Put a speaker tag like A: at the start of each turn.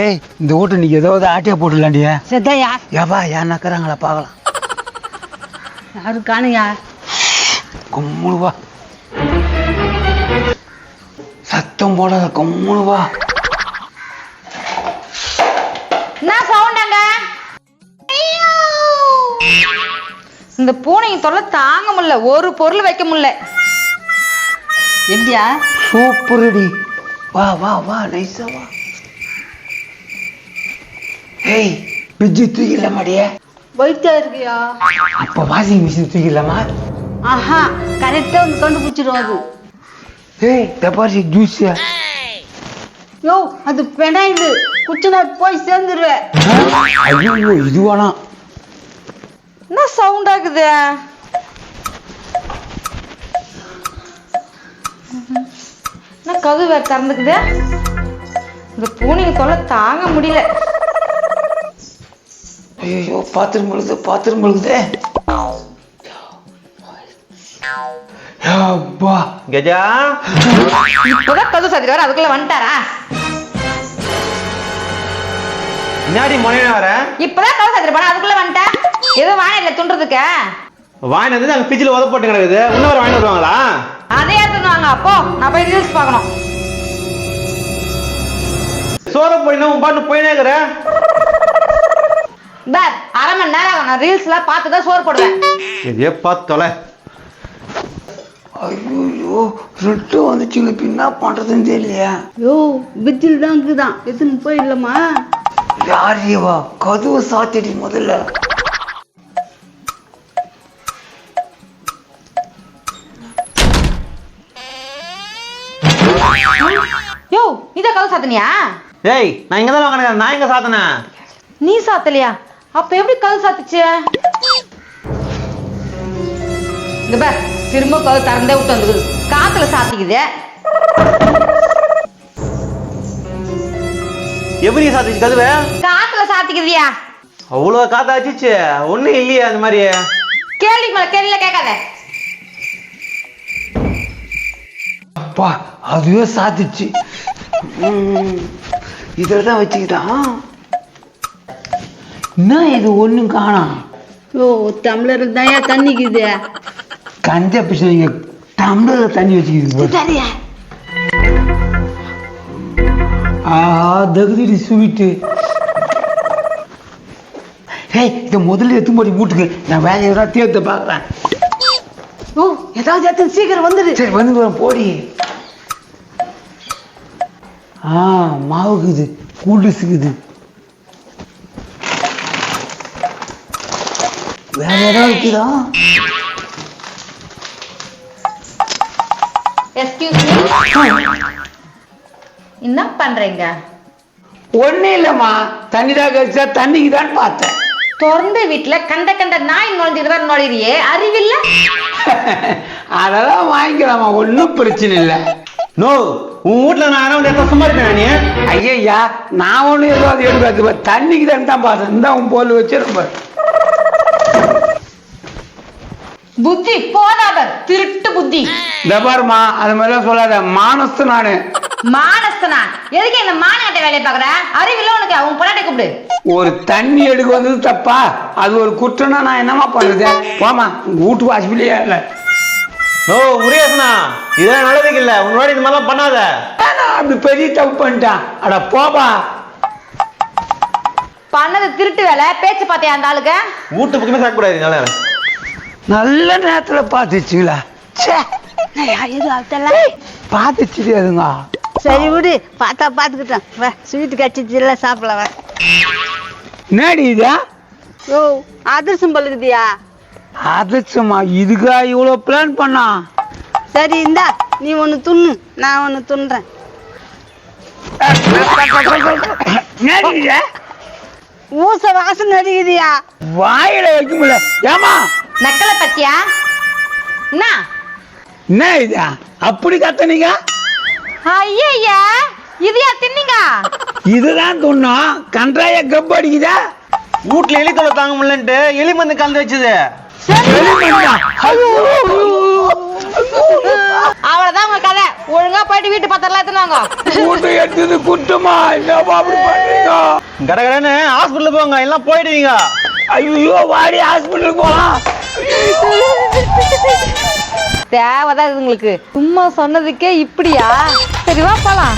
A: ஏய் இந்த வீட்டை நீ ஏதாவது ஆட்டியா போட்டுலாண்டிய
B: செத்தையா?
A: ஏவா யார் நக்கறாங்களா பார்க்கலாம்.
B: யாரு காணுயா
A: கும்முனு வா. சத்தம் போடாத கும்முனு வா.
C: என்ன சவுண்டாங்க இந்த பூனைங்க தொல்லை தாங்க முடியல. ஒரு பொருள் வைக்க முடியல.
B: எப்படியா
A: சூப்பரடி. வா வா வா நைஸா வா. ஏய் பிஜ்ஜி தூக்கிடலாமாடிய?
B: வைத்தா இருக்கியா?
A: அப்போ வாஷிங் மிஷின் தூக்கிடலாமா?
B: ஆஹா கரெக்டா வந்து கண்டுபிடிச்சிடும் அது.
A: ஏய் பெப்பாரி ஜூஸ்
B: யோ அது பெனாயிலு. குச்சினா போய் சேர்ந்துருவேன்
A: ஐயோ இது வேணாம்
C: என்ன சவுண்ட் ஆகுது? என்ன கதவு வேற திறந்துக்குது? இந்த பூனைங்க தொல்லை தாங்க முடியல.
A: ஐயோ பாத்திரம் பழுகுது பாத்திரம் பழுகுதே அப்பா
D: கஜா.
C: இப்பதான் கதவு சாத்திட்டு வர அதுக்குள்ள வந்துட்டாரா?
D: முன்னாடி முனையில வர?
C: இப்பதான் கதவு சாத்திட்டு போனா அதுக்குள்ள வந்துட்டா? எதுவும் வாங்க இல்ல துண்டுறதுக்கு.
D: வாங்கிட்டு வந்து அங்க பிச்சில் உத போட்டு கிடக்குது. இன்னொரு வாங்கிட்டு வருவாங்களா
C: அதே எடுத்துன்னு வாங்க அப்போ நான் போய் ரீல்ஸ் பார்க்கணும்.
D: சோற போயினா உன் பாட்டு போயினே இருக்கிற.
C: பார் அரை மணி நேரம் ஆகும். நான் ரீல்ஸ்லாம் பார்த்து தான் சோறு போடுவேன்.
D: எதையோ பார்த்து தொலை.
A: ஐயோ ரெட்டு வந்துச்சுங்க. இப்ப என்ன பண்றதுன்னு தெரியலையா.
B: யோ பிஜில் தான் இருக்குதான். எதுன்னு போயிடலாமா
A: யார் இவா கதவு சாத்திடி முதல்ல.
C: யோ இதை கதவு சாத்தினியா?
D: ஏய் நான் இங்க தான் வாங்கினேன் நான் இங்க சாத்தினேன்?
C: நீ சாத்தலையா? அப்ப எப்படி கதவு சாத்துச்சு? இந்த பார் திரும்ப கதவு திறந்தே விட்டு வந்துக்குது. காத்துல சாத்திக்குது.
D: எப்படி சாத்திச்சு கதுவே?
C: காத்துல சாத்திக்குதியா?
D: அவ்வளோ காத்தா ஆச்சிச்சு ஒண்ணும் இல்லையே அந்த மாதிரி.
C: கேள்விக்கு மேல கேள்வியில கேட்காத.
A: அப்பா அதுவே சாத்திச்சு. ம், இதில் தான் வச்சுக்கிட்டான். என்ன இது ஒன்றும் காணாம்
B: யோ டம்ளர் தான் தண்ணிக்குது
A: கஞ்ச பிடிச்சவங்க டம்ளரில் தண்ணி வச்சுக்கிது ஆஹா தகுதிடி ஸ்வீட்டு. ஏய் இதை முதல்ல எத்து போடி மூட்டுக்கு நான் வேலையை தான் தேர்த்து பார்க்குறேன்.
B: ஓ ஏதாவது எடுத்து சீக்கிரம் வந்துடு.
A: சரி வந்து போடி. ஆ மாவுக்குது கூடுசுக்குது வேற ஏதாவது இருக்குதா?
C: எஸ்கியூஸ் என்ன பண்றீங்க?
A: ஒன்றும் இல்லைம்மா. தண்ணி தான் கழிச்சா தண்ணிக்கு தான் பார்த்தேன்.
C: திறந்த வீட்டுல கண்ட கண்ட நாய் நுழைஞ்சிட்டு நுழையிறியே. அறிவில்ல?
A: அதெல்லாம் வாங்கிக்கலாமா ஒன்றும் பிரச்சனை இல்லை.
D: நோ உன் வீட்ல நான் என்ன வந்து சும்மா இருக்கேன் நீ?
A: ஐயா நான் ஒன்றும் ஏதாவது எடுக்காது தண்ணிக்கு தான் தான் பார்த்தேன். இந்த உன் போல் வச்சிருப்பேன்
C: புத்தி போதாதர் திருட்டு புத்தி.
A: இந்த பாருமா அது மாதிரிலாம் சொல்லாத. மானஸ்து நானு.
C: மானஸ்தனா எதுக்கு இந்த மானகட்ட வேலையை பாக்குற அறிவில்ல உனக்கு. அவன் பொண்டாட்டி கூப்பிடு.
A: ஒரு தண்ணி எடுக்க வந்தது தப்பா? அது ஒரு குற்றம்னா நான் என்னமா பண்றது போமா உங்க வீட்டு வாசிப்பிலேயே இல்லை.
D: நோ முருகேசனா இதெல்லாம் நல்லதுக்கு இல்ல. உன்னோட இந்த மாதிரிலாம் பண்ணாத.
A: அப்படி பெரிய தப்பு பண்ணிட்டான். அட போப்பா.
C: பண்ணது திருட்டு வேலை. பேச்சு பார்த்தியா அந்த ஆளுக்கு?
D: வீட்டு பக்கமே சாக்கக்கூடாது நல்லா
A: நல்ல நேரத்துல பார்த்துச்சுங்களா ச்சே.
B: எது அதெல்லாம்
A: பார்த்துச்சு அதுங்க
B: சரி விடு பார்த்தா பார்த்துக்கிட்டோம் வா ஸ்வீட் கட்டிச்சு இல்லை சாப்பிடலாம் வா.
A: என்னடி இதா?
B: யோ அதிர்சம் பழுகுதியா
A: அதுச்சுமா இதுக்கா இவ்வளோ பிளான் பண்ணா?
B: சரி இந்தா நீ ஒன்று துண்ணு நான் ஒன்று துண்ணுறேன்.
A: என்னடி இது?
B: ஊச வாசனை அடிக்குதியா?
A: வாயில வைக்க முடியல. ஏமா
C: நக்கலை பத்தியா? என்ன?
A: என்ன இது? அப்படி கத்தனீங்க?
C: ஐயா இதையா தின்னீங்க?
A: இதுதான் துண்ணோம் கன்றாய கப் அடிக்குதா?
D: வீட்டுல எலி தொலை தாங்க முடியலன்ட்டு எலி மருந்து கலந்து வச்சது.
C: அவ்வளவுதான் உங்க கதை. ஒழுங்கா போயிட்டு வீட்டு பத்திரலாம் எடுத்துனாங்க
A: கூட்டு எடுத்தது குட்டுமா என்னப்பா அப்படி பண்றீங்க?
D: கடகடன்னு ஹாஸ்பிட்டல் போங்க எல்லாம் போயிடுவீங்க.
A: ஐயோ வாடி ஹாஸ்பிட்டலுக்கு போலாம்.
C: தேவைதான் இது உங்களுக்கு சும்மா சொன்னதுக்கே இப்படியா? சரி வா போலாம்.